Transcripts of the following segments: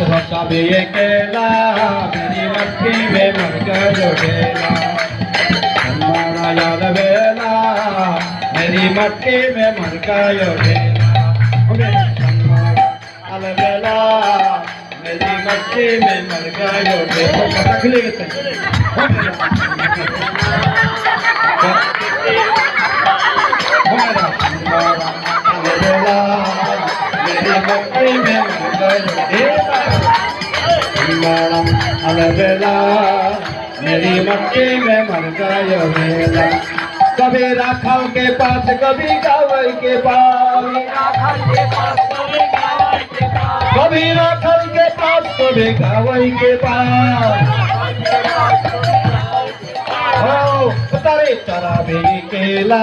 भी ये केला मेरी मट्टी में मर कर ढेला हमारा याद बेला मेरी मट्टी में मर गयो ढेला ओ मेरा मट्टी में मर गयो ढेला पता खिले मैडम अलबेला मेरी मट्टी में मर गयो मेला कभी राखल के पास कभी गावल के पास कभी राखल के पास कभी गावल के पास तारे चरा भी केला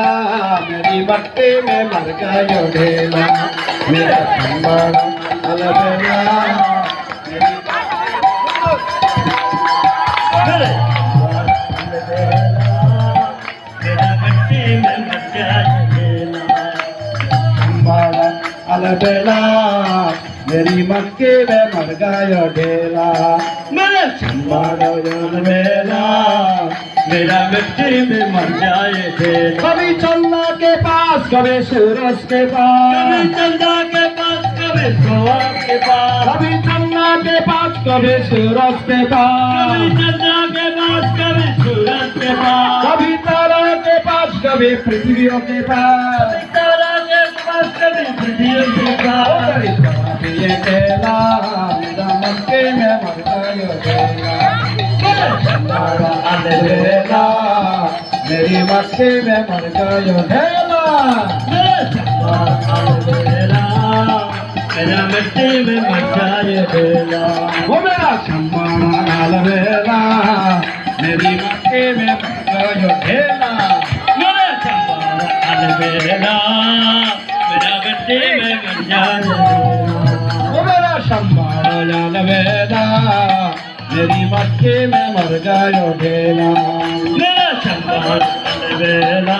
मेरी मट्टी में मर गयो ढेला मेरा संबड़ अलबेला अलबेला मेरी मक्के में मर गयो ढेला। मेरे मारो अलबेला मेरा मिट्टी में मर जाए थे कभी चन्ना के पास कभी सूरज के पास। चंदा कभी सोआ के पास कभी चन्ना के पास। कभी सूरज के पास चंदा के पास कभी सूरज के पास। कभी तारा के पास कभी पृथ्वियों के पास। कभी तारा के पास कभी पृथ्वी के पास। मेरा मक्के में मर गयो ढेला मारा अलबेला मेरी मक्के में मर गयो ढेला मेरा मिट्टी में मर जाए बेला वो मेरा सम्मान अलबेला मेरी वो मेरा मक्के में मर गयो ढेला। मेरा चंपार अलबेला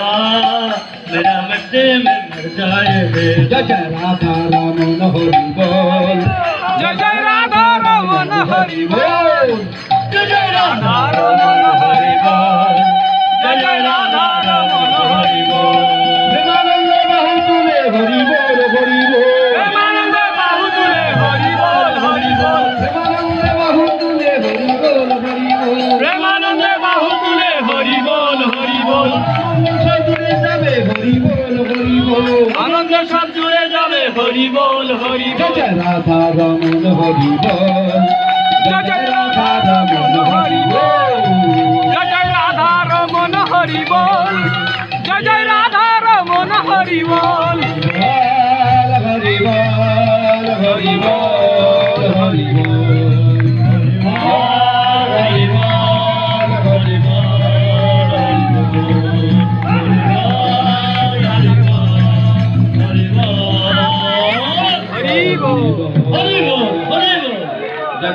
मेरा मिट्टी में मर जाए जय जय राधा रमन हरि बोल। जय राधा रमन हरि बोल। হরি বল সব জুড়ে যাবে। হরি বল হরি রাধা রমন হরি বল জয় জয় রাধা রমন হরি বল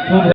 খুব